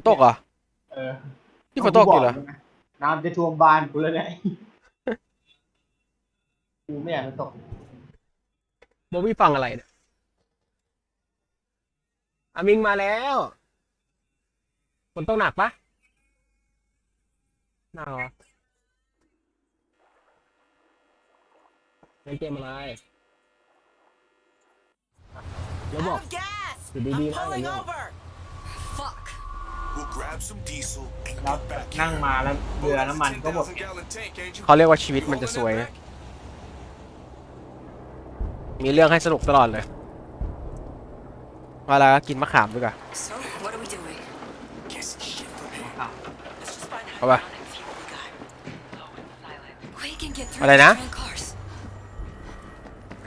นตกเหรอเออที่ฝนตกอยู่เหรอ น้ำจะท่วมบ้านกูแล้วเนี่ยกูไม่อยากจะตกโบวี่ฟังอะไรเนี่ยอามิงมาแล้วฝนตกหนักปะหนักเหรอเล่นเกมอะไรแล้วบอก Out of gas! Did they I'm do that pulling or not? over! แล้ว get back นั่ง here. มาแล้วเรือน้ำมันก็หมด10,000 gallon tank, ain't you? เขาเรียกว่าชีวิตมันจะสวย Holding it back? มีเรื่องให้สนุกตลอดเลยว่าแล้วก็กินมะขามด้วยกัน So, what are we doing? Guess shit from here. Let's just find Bye-bye. Hydron and see what we got. We can get through อะไรนะ these train cars.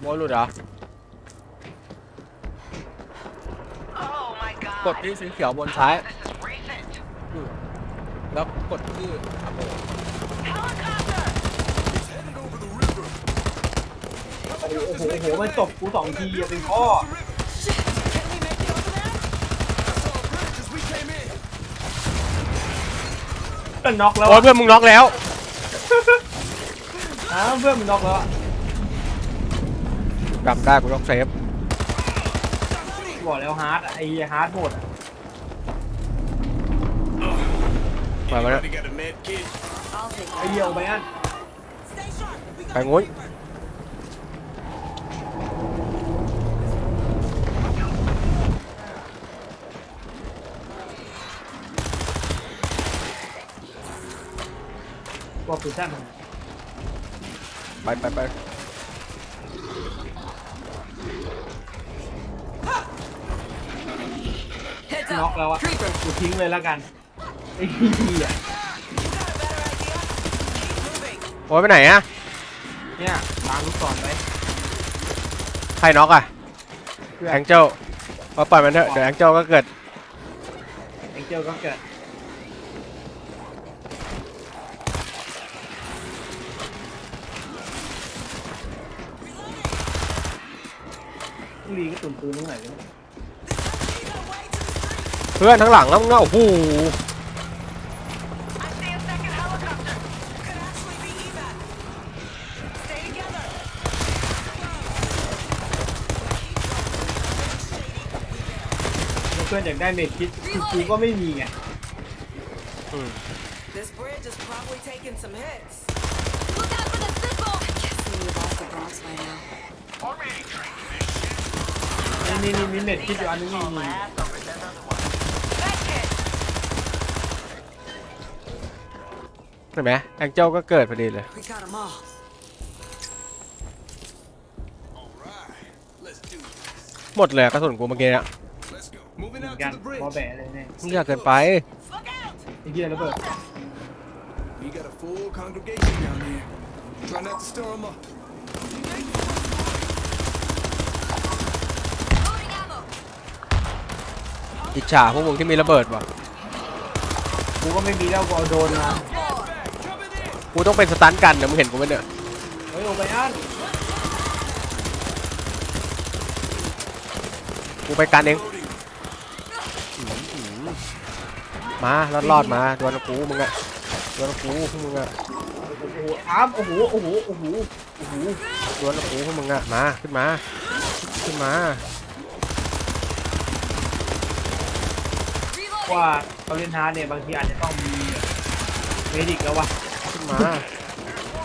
โมหลุดเหรอ Oh my กด god. ที่สีเขียวบนซ้าย This is recent. แล้วกดที่ Helicopter! It's headed over the river. โอ้โหโอ้โหโอ้โหมันจบกูสองทีอะเป็นข้อ Shit! Can we make it over there? I saw a bridge as we came in. ก็น็อกแล้วโอ้ยอะเพื่อนมึงน็อกแล้ว อ้าวเพื่อนมันน็อกแล้วอะจำได้กูต้องเซฟบอกแล้วฮาร์ดอะไอ้ฮาร์ดโหมดอะ Bye, bye. Anybody got a med kit? I'll take ไอ้เดียวไปอัน Stay sharp. We ไปงุ้นบอกปืนสั้นมันไปไปไป Heads น็อก up. แล้วอะ Creeper. กูทิ้งเลยแล้วกัน ไอ้ทีอะโอ้ยไปไหนอะเนี่ยตามลูกศรไปใครน็อกอะเพื่อนแองเจิลมาปล่อยมันเถอะเดี๋ยวแองเจิลก็เกิดแองเจิลก็เกิดลีก็ตุ่นปืนตรงไหนวะเนี่ยเพื่อนทั้งหลังแล้วมึงอะโอ้โห พื่อนอยากได้เมดคิดคือกูก็ไม่มีไง This bridge is probably taking some hits. Look out for the sizzle! Guessing we've off the Bronx by now. นี่นี่นี่มีเน็ตคิดอยู่อันนึงนี่นี่ Medkit! เห็นไหมแองเจิลก็เกิดพอดีเลย We got them all. All right. Let's do this. หมดเลยกระสุนกูเมื่อกี้อะ Let's go. Moving เหมือ out นกัน to the พอ bridge. แบะเลยเนี่ยมึงอยากเกินไป Look out! ไอ้เหี้ยระเบิด We got a full congregation down here. Try not to stir them up. Loading ammo! อิจฉาพวกมึงที่มีระเบิดว่ะกูก็ไม่มีแล้วกูเอาโดนมากูต้องเป็นสตันกันนะมึงเห็นกูไหมเนี่ยเฮ้ยโอไบอันกูไปกันเอง มารอดรอดๆมาดวลกูมึงอะดวลกูพวกมึงอะโอ้โหอ้ามโอ้โหโอ้โหโอ้โหโอ้โหดวลกูพวกมึงอะมาขึ้นมา ขึ้นมาว่าเขาเล่นฮาร์ดเนี่ยบางทีอาจจะต้องมีเมดิกแล้ววะขึ้นมา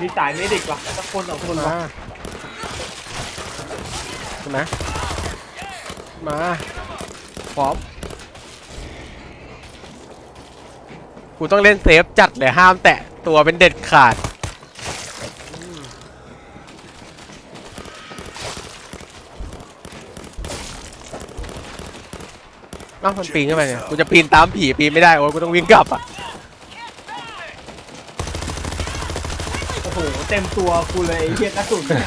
มีสายเมดิกวะสักคนสองคขึ้นวะมาขึ้นมามาพร้อม กูต้องเล่นเซฟจัดเลยห้ามแตะตัวเป็นเด็ดขาด เอ้ามันปีนขึ้นไปเนี่ย กูจะปีนตามผี ปีนไม่ได้ โอ้ยกูต้องวิ่งกลับอะ โอ้โห เต็มตัวกูเลยไอ้เหี้ยกระสุนเนี่ย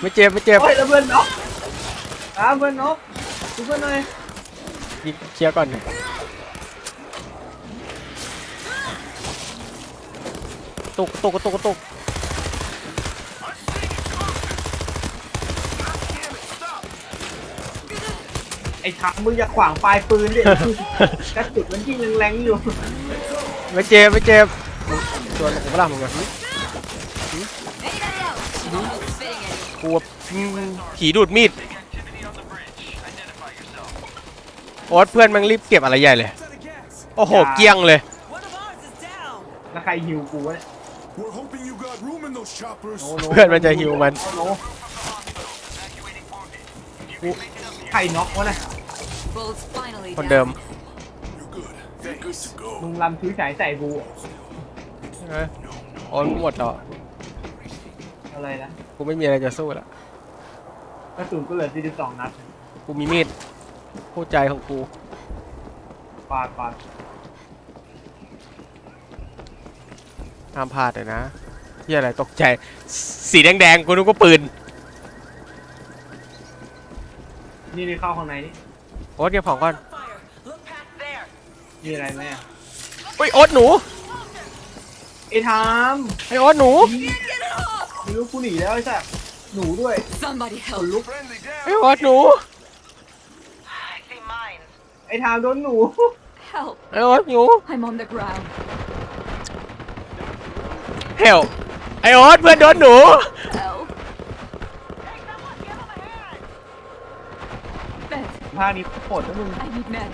ไม่เจ็บไม่เจ็บโอ้ยแล้วเพื่อนน็อกอ้าวเพื่อนน็อกดูเพื่อนหน่อยยิงเคลียร์ก่อน ตุกตุกตุกตุกไอ้ทักมึงอย่าขวางปลายปืนดิ กระสุนมันยิงแรงๆอยู่ ไม่เจ็บไม่เจ็บตัวผมไม่รับมึงอะ Anybody else? Almost spitting at you. กูอืมผีดูดมีดโอ๊ตเพื่อนแมันรีบเก็บอะไรใหญ่เลย Out of gas. โอ้โห เกลี้ยงเลย One of ours is down. แล้วใครหิวกูวะเนี่ย We're hoping you got room in those choppers. โอ้โหเพื่อนมันจะหิวมันโอ้โหใครน็อกวะเนี่ย Bullets finally คนเดิม down. You're good. They're good to go. มึงลำชื้อฉายใส่กูเอ้ยโอ๊ตหมดแล้วอะไรนะ กูไม่มีอะไรจะสู้แล้วกระสุนก็เหลือ42นัด กูมีมีดคู่ใจของกูปาดปาด ห้ามพลาดเลยนะที่อะไรตกใจ สีแดงๆกูนึกว่าปืน นี่นี่เข้าข้างในนี่โอ๊ตเก็บของก่อน Fire. Look past there. มีอะไรไหมอะเฮ้ยโอ๊ตหนูไอ้ทามไอ้โอ๊ตหนูไม่รู้กูหนีแล้วไอ้สัสหนูด้วย Somebody ข help. นลุก Friendly down. ไอ้โอ๊ตหนู I see mines. ไอ้ทามโดนหนู Help. ไอ้โอ๊ตหนู I'm on the ground. เฮลไอ้โอ๊ตเพื่อนโดนหนู Help. Med. ภาคนี้โหดนะมึง I need med.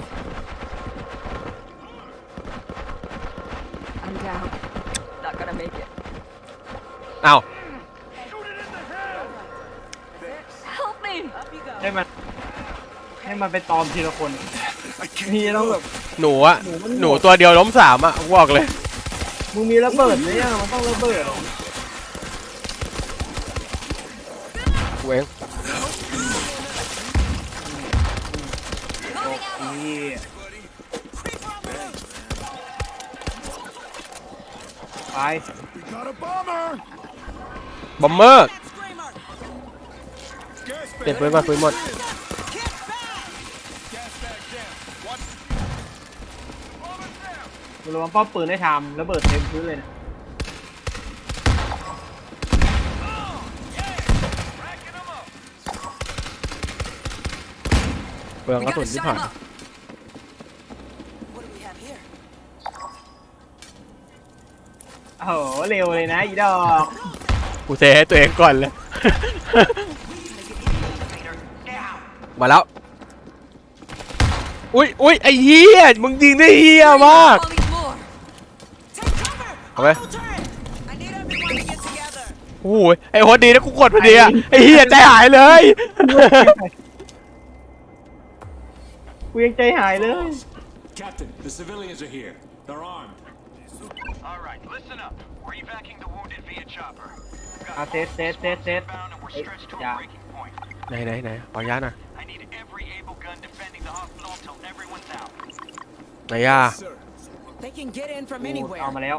I'm down. Not gonna make it. อ้าว Help me. ให้มัน ให้มันไปตอมทีละคน I can't นี่ get ต้อง up. แบบ หนูอะหนูมันหนูตัวเดียวล้มสามอะกูบอกเลย มึงมีระเบิดไหมเนี่ยมันต้องระเบิดกูเองนี่ไป We got a bomber. บอมเมอร์ Screamer. Gas เปลี่ยนปืนก่อนปืนหมด ระวังป้อมปืนได้ทำระเบิดเต็มพื้นเลยนะ Racking them up. เปลืองกระสุนที่ผ่าน What do we have here? โอ้โหเร็วเลยนะอีดอกกูเซให้ตัวเองก่อนเลย มาแล้ว อุ้ยอุ้ยไอ้เหี้ยมึงยิงได้เหี้ยมาก Calling more. Take cover. Okay. I'll turret. I need everyone to get together. โอ้ยไอ้โคตรดีนะกูกดพอดีอะไอ้เหี้ยใจหายเลยกูยังใจหายเลย Captain, the civilians are here. They're armed. All right, listen up. We're evacuating the wounded via chopper. อะเซตเซตเซตเซต Bound and we're stretched to Yeah. a breaking point. ไหนไหนไหนขออนุญาตหน่อย I need every able gun defending the hospital until everyone's out. ไหนย่า Sir. They can get in from กูเอามาแล้ว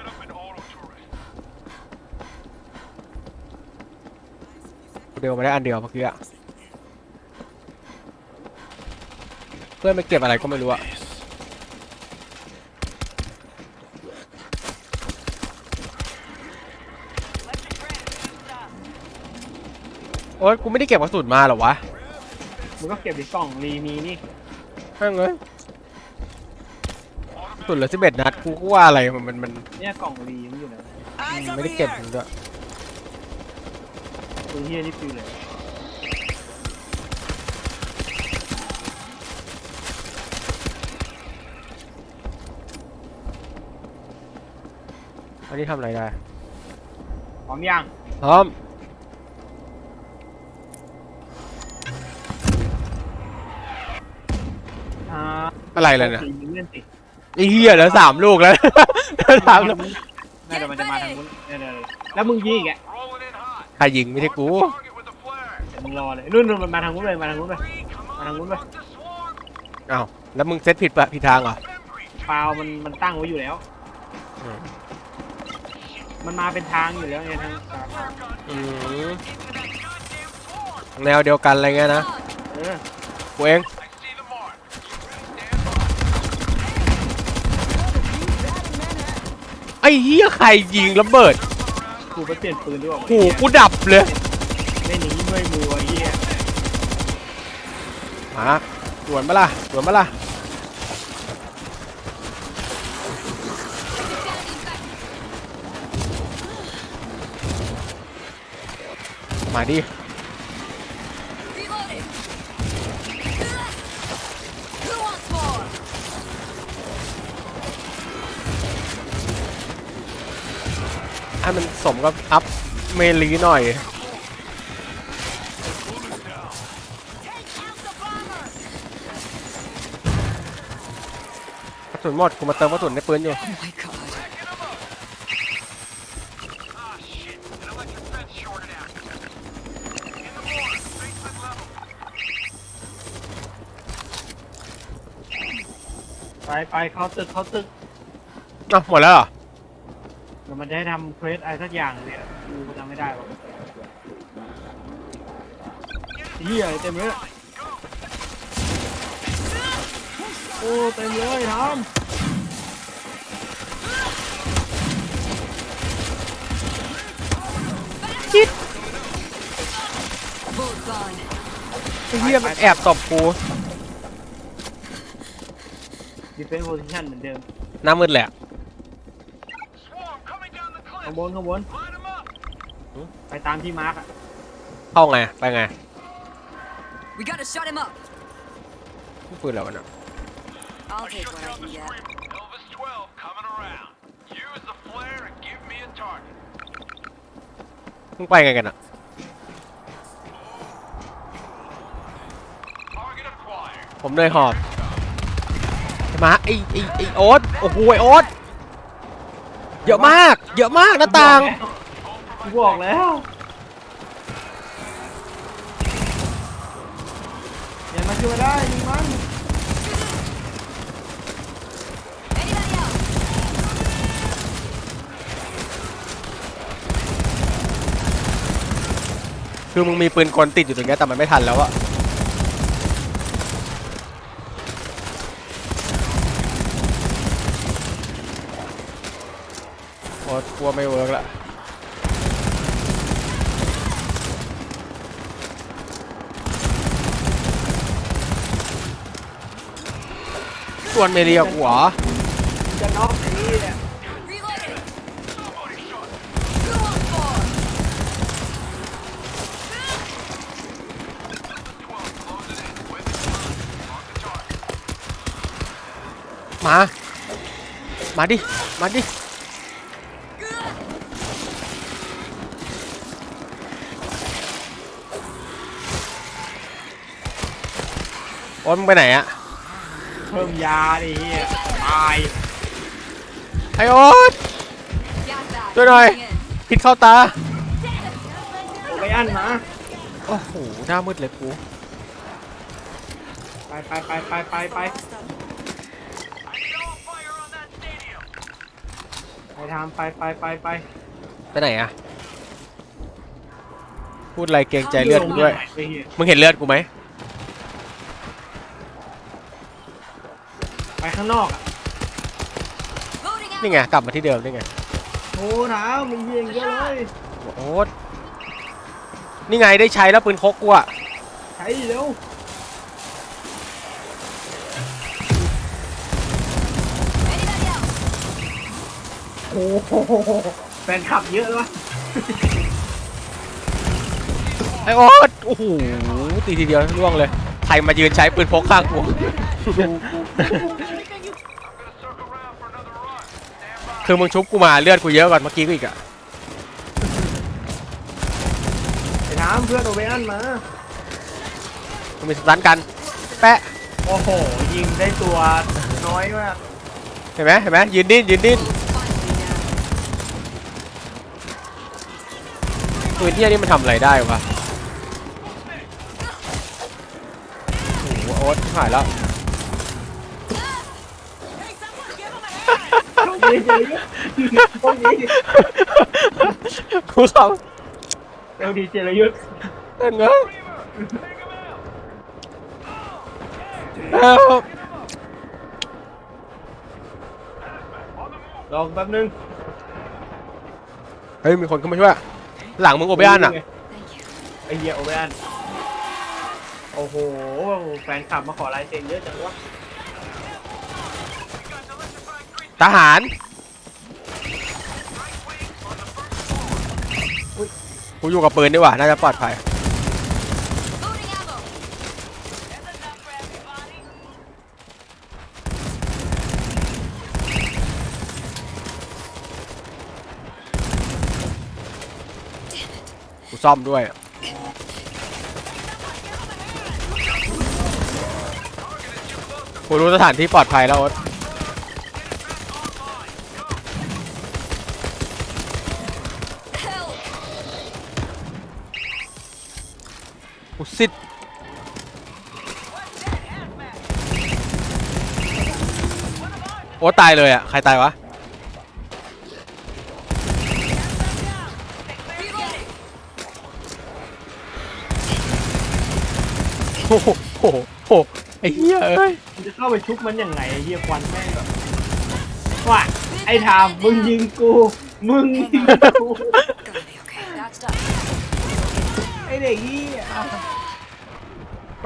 เดียวมาได้อันเดียวเมื่อกี้อะเพื่อนไปเก็บอะไรก็ไม่รู้อะโอ๊ยกูไม่ได้เก็บกระสุนมาเหรอวะมึงก็เก็บในกล่องรีมีนี่แม่งเลยกระสุนเหลือสิบเอ็ดนัดกูก็ว่าอะไรมันมันมันเนี่ยกล่องรีมันอยู่ไหน Eyes ไม่ over ได้เก็บ here. จริงด้วย ปืนเฮียนี่ฟิวเลยอันนี้ทำอะไรได้ พร้อมยังพร้อม อ่าอะไรเลยเนี่ยสีเลื่อนสิไอ้เหี้ยเหลือสามลูกแล้วสามลูก น่าจะมันจะมาทางนู้นเนี่ยเดี๋ยวๆแล้วมึงยิงอีกอะ Rolling in hot. ใครยิงไม่ใช่กู Target with a flare. เดี๋ยวมึงรอเลยนู่นนู่นมันมาทางนู้นเลยมาทางนู้นเลย Three, come on, Parang let's ulo. rock the swarm. อ้าวแล้วมึงเซตผิดปะผิดทางเหรอเปล่ามันมันตั้งไว้อยู่แล้วอืมมันมาเป็นทางอยู่แล้วไงทางสาขาอืมแนวเดียวกันอะไรเงี้ยนะเออกูเอง I see the mark. ไอ้เหี้ยใครยิงระเบิด กูไปเปลี่ยนปืนด้วยหูกูดับเลยไม่หนีไม่มัวไอ้เหี้ยมาสวนมาล่ะสวนมาล่ะมาดิ ให้มันสมกับอัพเมลีหน่อยกระสุนหมดกูมาเติมกระสุนในปืนอยู่ Oh my god. Ah, shit. An electric fence shorted out. In the morgue. Basement level. ไปไปเข้าตึกเข้าตึกอ้าวหมดแล้วเหรอเดี๋ยวมันจะให้ทำเควสอะไรสักอย่างเนี่ยกูจำไม่ได้หรอกเหี้ยเต็มเลยโอ้เต็มเลยทำ Both gone. ไอ้เหี้ยมันแอบตบกูดีเฟนซ์โพซิชันเหมือนเดิมหน้ามืดแหละ Swarm coming down the ข้าง cliff. บนข้างบน Line them up. ไปตามที่มาร์กอะเข้าไง ไปไง We gotta shut him up. ปืนแล้วะเนะ I'll I take shut what I down can the get. screamer. Elvis 12 coming around. Use the flare and give me a target. มึงไปไงกันอะ Target acquired. ผมเหนื่อยหอบมาไอ้ไอ้ไอ้โอ๊ตโอ้โหไอ้โอ๊ตเยอะมากเยอะมากหน้าต่างกูบอกแล้วอย่ามาช่วยได้ยิงมัน Anybody else? คือมึงมีปืนกลติดอยู่ตรงเนี้ยแต่มันไม่ทันแล้วอะโอ๊ตก ลัวไม่เวิร์กละส่วนเมเรียกูเหรอจะน็อกไอ้นี่เนี่ย Reloading. Who wants more? มา มาดิ มาดิ โอ๊ตมึงไปไหนอะเพิ่มยาดิเฮียตายไอโอ๊ต Gas back. Good eye. Moving in. ผิดเข้าตาไปอันมาโอ้โห หน้ามืดเลยกู ไปไปไปไปไปไป I need all fire on that stadium. ไปทำไปไปไปไปไปไหนอะพูดอะไรเกรงใจเลือดกูด้วย ไปเฮียมึงเห็นเลือดกูไหม ไปข้างนอกอะ Loading out. นี่ไงกลับมาที่เดิมนี่ไงโอ้หนาวมีเฮียเยอะเลยโอ๊ตนี่ไงได้ใช้แล้วปืนคกกูอะใช้เร็ว Anybody else? โอ้โหแฟนคลับเยอะเลยวะไอโอ๊ตโอ้โหตีทีเดียวร่วงเลยใครมายืนใช้ปืนพกข้างกู คือมึงชุบกูมาเลือดกูเยอะกว่าเมื่อกี้กูอีกอะไปถามเพื่อนโอเวอันมา มึงมีสตันกัน แปะ โอ้โห ยิงได้ตัวน้อยมาก เห็นไหมเห็นไหมยืนดิ้นยืนดิ้น Finally down. ปืนเที่ยนี่มันทำอะไรได้วะโอ้โหโอ๊ตหายแล้ว ดีเจริยุทธ์โชคดีกูเขาโชคดีเจริยุทธ์เต้นเงยเอ้าลองแป๊บนึงเฮ้ยมีคนเข้ามาช่วยหลังมึงโอเบอันอะไอเหี้ยโอเบอันโอ้โหแฟนคลับมาขอลายเซ็นเยอะจังวะ ทหารกูอยู่กับปืนดีกว่าน่าจะปลอดภัยกูซ่อมด้วยกูรู้สถานที่ปลอดภัยแล้วโอ๊ต Help. กูซิดโอ้ตายเลยอะ ใครตายวะ โอ้โหโอ้โหโอ้โหไอ้เหี้ยเอ้ย มึงจะเข้าไปชุบมันยังไงไอ้เหี้ยควันแม่งแบบว่าไอ้ทามมึงยิงกู มึงยิงกู Gonna be okay. That's done. ไอ้เด็กเหี้ย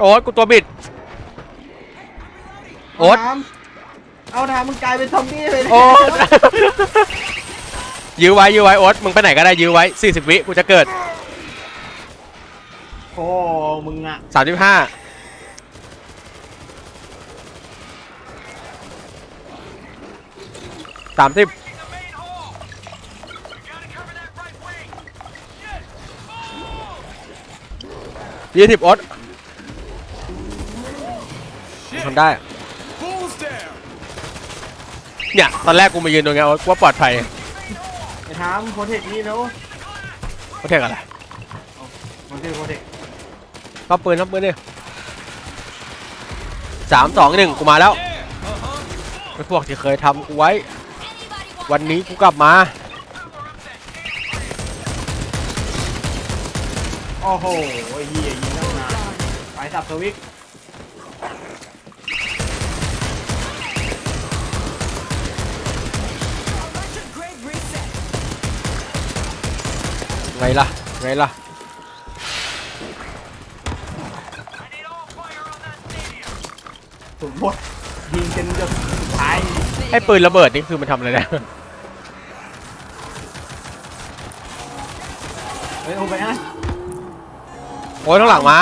โอ๊ตกูตัวบิด โอ๊ตเาทามเอาทามมึงกลายเป็นซอมบี้เลยนะโอ๊ตยื้อไว้ยื้อไว้โอ๊ตมึงไปไหนก็ได้ยื้อไว้ 40 วิกูจะเกิด โอ้มึงอะ35 30 ยี่สิบโอ๊ตทำ ได้ Bulls down. เนี่ยตอนแรกกูมายืนตรงเนี้ยโอ๊ตกูว่าปลอดภัยไอ้ทามโปรเทคนี่แล้วเขาเทกอะไรมันคือโปรเทคเข้าปืนเข้าปืนดิสามสองหนึ่งกูมาแล้วไอ้พวกที่เคยทำกูไว้ Anybody want วันนี้กูกลับมา โอ้โหไอ้เหี้ยยิงตั้งนานไปสับสวิก ล่ะ ไงล่ะสุดหมดยิงจนจะสุดท้ายไอ้ปืนระเบิดนี่คือมันทำอะไรนะ เฮ้ยโอ้ไปนะโอ้ยข้างหลังมา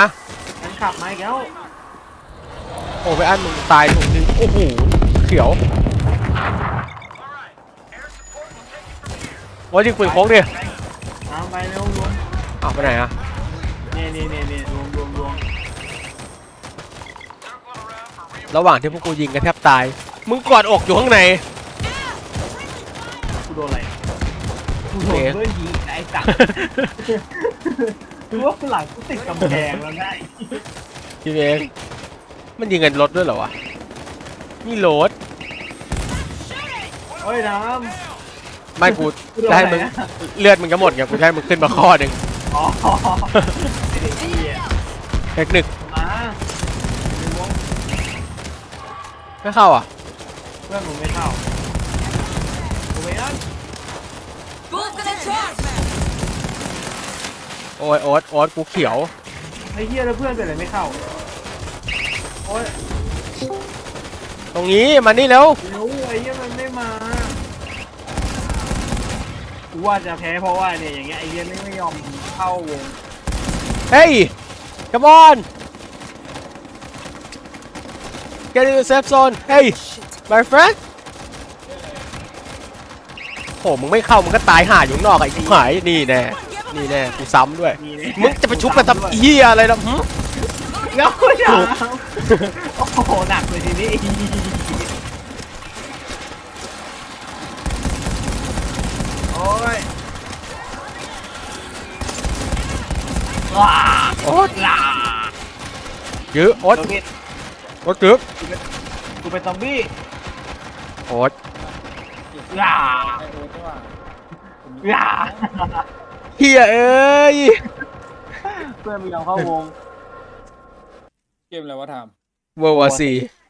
มันขับมาอีกแล้วโอ้ไปอันมึงตายถูกนึงโอ้โห เขียวโอ้ยยิงปืนโค้งดิตาม ไปเร็วรวมอ้าวไปไหนอะนี่นี่นี่นี่รวมรวมรวมระหว่างที่พวกกูยิงกันแทบตาย มึงกอดอกอยู่ข้างในกูโดนอะไรกูโดนเอ๊ะเพื่อนยิงไอ้สัตว์กูว่าหลังกูติดกำแพงแล้วได้พี่เองมันยิงกันรถด้วยเหรอวะนี่รถโอ้ยน้ ไม่กูำกูโดนจะอะให้ไรมึงนะเลือดมึงจะหมดไงกูจะให้มึงขึ้นมาข้อหนึ่งอ๋อไอ้เด็กเหี้ยเทคนิคมาดูวงไม่เข้าอะเพื่อนมึงไม่เข้ากูไปนั่น Bulls gonna charge. โอ้ยโอ๊ตโอ๊ตกูเขียวไอ้เหี้ยแล้วเพื่อนเป็นอะไรไม่เข้าโอ้ยตรงนี้มานี่เร็วเร็วไอ้เหี้ยมันไม่มากู ว่าจะแพ้เพราะว่าเนี่ยอย่างเงี้ยไอ้เหี้ยไม่ไม่ยอมเข้าวงเฮ้ย come on get in the safe zone hey my friend โหมึงไม่เข้ามึงก็ตายห่าอยู่ข้างนอกไอ้หายนี่แน่นี่แน่กูซ้ำด้วย นี่เนี่ยมึงจะไปชุบกันทำเฮียอะไรล่ะหึ แล้วอย่าโอ้โหหนักเลยทีนี้ อ้ยว้าโอ๊ตลายื้อโอ๊ตโอเคโอ๊ตกึ๊บกูเป็นซอมบี้โอ๊ตอ่าไอโอ๊ตนี่หว่าอ่าเฮียเอ้ยเพื่อนไม่ยอมเข้าวง เกมอะไรวะทามเวอร์วอร์ซี